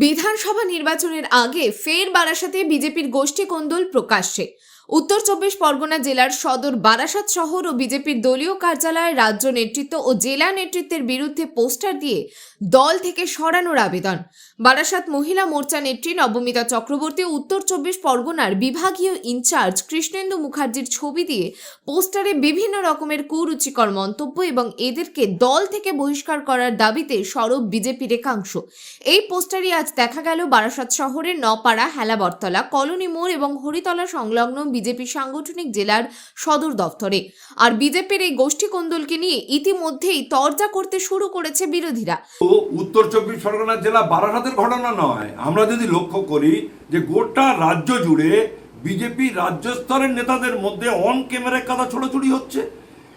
বিধানসভা নির্বাচনের আগে ফের বারাসাতে বিজেপির গোষ্ঠী কোন্দল প্রকাশ্যে। উত্তর চব্বিশ পরগনা জেলার সদর বারাসাত শহর ও বিজেপির দলীয় কার্যালয়ে রাজ্য নেতৃত্ব ও জেলা নেতৃত্বের বিরুদ্ধে পোস্টার দিয়ে দল থেকে সরানোর আবেদন। বারাসাত মহিলা মোর্চা নেত্রী নবমিতা চক্রবর্তী উত্তর চব্বিশ পরগনার বিভাগীয় ইনচার্জ কৃষ্ণেন্দু মুখার্জির ছবি দিয়ে পোস্টারে বিভিন্ন রকমের কুরুচিকর মন্তব্য এবং এদেরকে দল থেকে বহিষ্কার করার দাবিতে সরব বিজেপির একাংশ এই পোস্টারই আজ দেখা গেল বারাসাত শহরের নপাড়া, হেলাবরতলা, কলোনি মোড় এবং হরিতলা সংলগ্ন বিজেপি সাংগঠনিক জেলার সদর দফতরে আর বিজেপির এই গোষ্ঠী কোন্দলকে নিয়ে ইতিমধ্যেই তরজা করতে শুরু করেছে বিরোধীরা। উত্তর চব্বিশ পরগনা জেলা বারাসাতের ঘটনা নয়। আমরা যদি লক্ষ্য করি যে গোটা রাজ্য জুড়ে বিজেপি রাজ্য স্তরের নেতাদের মধ্যে অন ক্যামেরায় কাদা ছোড়াছুড়ি হচ্ছে।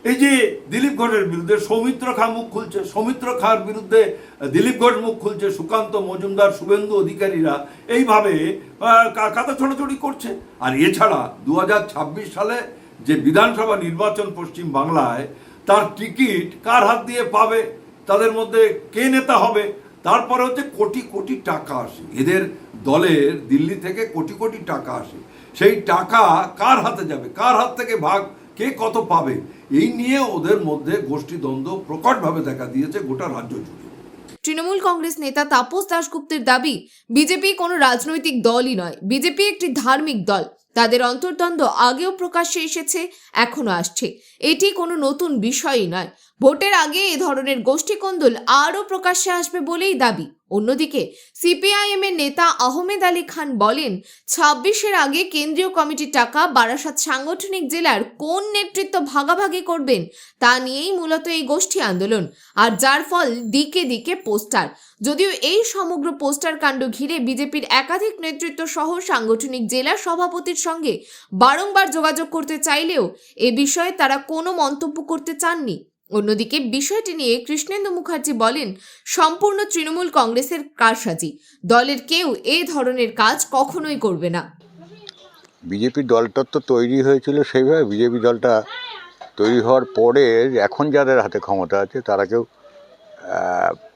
এই যে দিলীপ ঘোষের বিরুদ্ধে সৌমিত্র খা মুখ খুলছে সৌমিত্র খার বিরুদ্ধে দিলীপ ঘোষ মুখ খুলছে সুকান্ত মজুমদার শুভেন্দু অধিকারীরা এইভাবে আহ, কা- কাদা ছোড়াছুড়ি করছে। আর এছাড়া দু হাজার ছাব্বিশ সালে যে বিধানসভা নির্বাচন পশ্চিম বাংলায় তার টিকিট কার হাত দিয়ে পাবে তাদের মধ্যে কে নেতা হবে তারপরে হচ্ছে কোটি কোটি টাকা আসে। এদের দলের দিল্লি থেকে কোটি কোটি টাকা আসে। সেই টাকা কার হাতে যাবে? কার হাত থেকে ভাগ কে কত পাবে? এই নিয়ে ওদের মধ্যে গোষ্ঠীদ্বন্দ্ব প্রকটভাবে দেখা দিয়েছে গোটা রাজ্য জুড়ে। তৃণমূল কংগ্রেস নেতা তাপস দাশগুপ্তের দাবি, বিজেপি কোনো রাজনৈতিক দলই নয়। বিজেপি একটি ধার্মিক দল। তাদের অন্তর্দ্বন্দ্ব আগেও প্রকাশ্যে এসেছে এখনও আসছে। এটি কোনো নতুন বিষয়ই নয়। ভোটের আগে এ ধরনের গোষ্ঠী গোষ্ঠীকন্দল আরও প্রকাশ্যে আসবে বলেই দাবি। অন্যদিকে, সিপিআইএমের নেতা আহমেদ আলী খান বলেন, ছাব্বিশের আগে কেন্দ্রীয় কমিটির টাকা বারাসাত সাংগঠনিক জেলার কোন নেতৃত্ব ভাগাভাগি করবেন তা নিয়েই মূলত এই গোষ্ঠী আন্দোলন, আর যার ফল দিকে দিকে পোস্টার। যদিও এই সমগ্র পোস্টার কাণ্ড ঘিরে বিজেপির একাধিক নেতৃত্ব সহ সাংগঠনিক জেলা সভাপতির সঙ্গে বারংবার যোগাযোগ করতে চাইলেও এ বিষয়ে তারা কোনো মন্তব্য করতে চাননি। অন্যদিকে বিষয়টি নিয়ে কৃষ্ণেন্দু মুখার্জি বলেন সম্পূর্ণ তৃণমূল কংগ্রেসের কারসাজি। দলের কেউ এ ধরনের কাজ কখনোই করবে না। বিজেপি দলটা তো তৈরি হয়েছিল সেইভাবে। বিজেপি দলটা তৈরি হওয়ার পরে এখন যাদের হাতে ক্ষমতা আছে তারা কেউ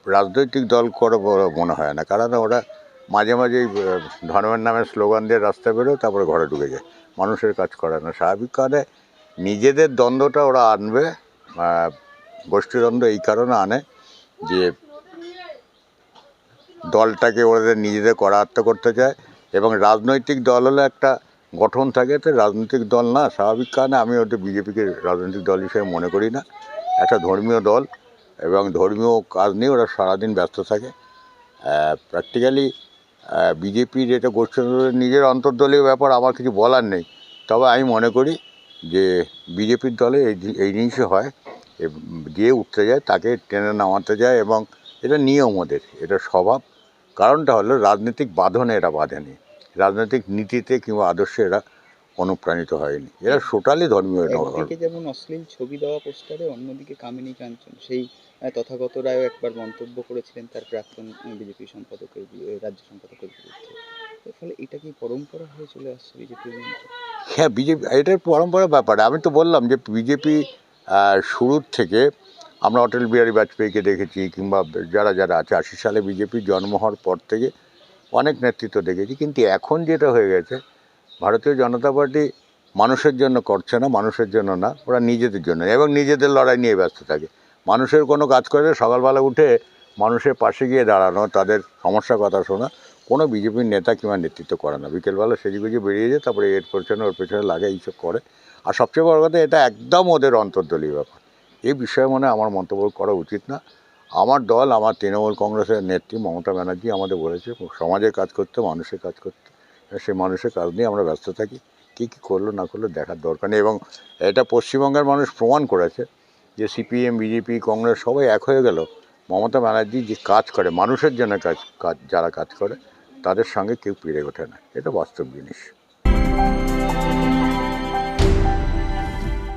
রাজনৈতিক দল করে মনে হয় না। কারণ ওরা মাঝে মাঝে এই, আহ, ধর্মের নামে স্লোগান দিয়ে রাস্তায় বেরোয় তারপরে ঘরে ঢুকে যায়। মানুষের কাজ করে না। স্বাভাবিক কারণে নিজেদের দ্বন্দ্বটা ওরা আনবে গোষ্ঠীদ্বন্দ্ব এই কারণে আনে যে দলটাকে ওদের নিজেদের করায়ত্ত করতে চায় এবং রাজনৈতিক দল হলে একটা গঠন থাকে, তো রাজনৈতিক দল না, স্বাভাবিক কারণে আমি ওদের বিজেপিকে রাজনৈতিক দল হিসেবে মনে করি না। একটা ধর্মীয় দল এবং ধর্মীয় কাজ নিয়ে ওরা সারাদিন ব্যস্ত থাকে। প্র্যাকটিক্যালি বিজেপির এটা গোষ্ঠী নিজের অন্তর্দলীয় ব্যাপার আমার কিছু বলার নেই। তবে আমি মনে করি যে বিজেপির দলে এই এই জিনিসই হয়। এ- দিয়ে উঠতে যায় তাকে টেনে নামাতে যায় এবং এটা নিয়ম ওদের এটা স্বভাব। কারণটা হলো রাজনৈতিক বাঁধনে এরা বাঁধেনি। রাজনৈতিক নীতিতে কিংবা আদর্শে এরা অনুপ্রাণিত হয়নি। এরা টোটালি ধর্মীয় যেমন অশ্লীল ছবি দেওয়া পোস্টারে অন্যদিকে কামিনী কাঞ্চন। সেই তথাগত রায়ও একবার মন্তব্য করেছিলেন তার প্রাক্তন বিজেপি সম্পাদকের রাজ্য সম্পাদকের বিরুদ্ধে। ফলে এটা কি পরম্পরা হয়ে চলে আসছে বিজেপির হ্যাঁ বিজেপি এটার পরম্পরা ব্যাপার। আমি তো বললাম যে বিজেপি শুরুর থেকে আমরা অটল বিহারী বাজপেয়ীকে দেখেছি কিংবা যারা যারা আছে, আশি সালে বিজেপি জন্ম হওয়ার পর থেকে অনেক নেতৃত্ব দেখেছি। কিন্তু এখন যেটা হয়ে গেছে, ভারতীয় জনতা পার্টি মানুষের জন্য করছে না, মানুষের জন্য না, ওরা নিজেদের জন্য এবং নিজেদের লড়াই নিয়ে ব্যস্ত থাকে। মানুষের কোনো কাজ করে সকালবেলা উঠে মানুষের পাশে গিয়ে দাঁড়ানো, তাদের সমস্যার কথা শোনা কোনো বিজেপির নেতা কিংবা নেতৃত্ব করে না। বিকেলবেলা সেজে গুজে বেরিয়ে যায়, তারপরে এর পেছনে, ওর পেছনে লাগে এইসব করে। আর সবচেয়ে বড় কথা, এটা একদম ওদের অন্তর্দলীয় ব্যাপার। এই বিষয়ে মনে আমার মন্তব্য করা উচিত না। আমার দল, আমার তৃণমূল কংগ্রেসের নেত্রী মমতা ব্যানার্জি আমাদের বলেছে সমাজের কাজ করতে, মানুষের কাজ করতে সেই মানুষের কাজ নিয়ে আমরা ব্যস্ত থাকি। কী কী করল, না করল দেখার দরকার নেই। এবং এটা পশ্চিমবঙ্গের মানুষ প্রমাণ করেছে যে সিপিএম, বিজেপি, কংগ্রেস সবাই এক হয়ে গেল। মমতা ব্যানার্জি যে কাজ করে, মানুষের জন্য কাজ কাজ, যারা কাজ করে তাদের সঙ্গে কেউ পেরে ওঠে না। এটা বাস্তব জিনিস।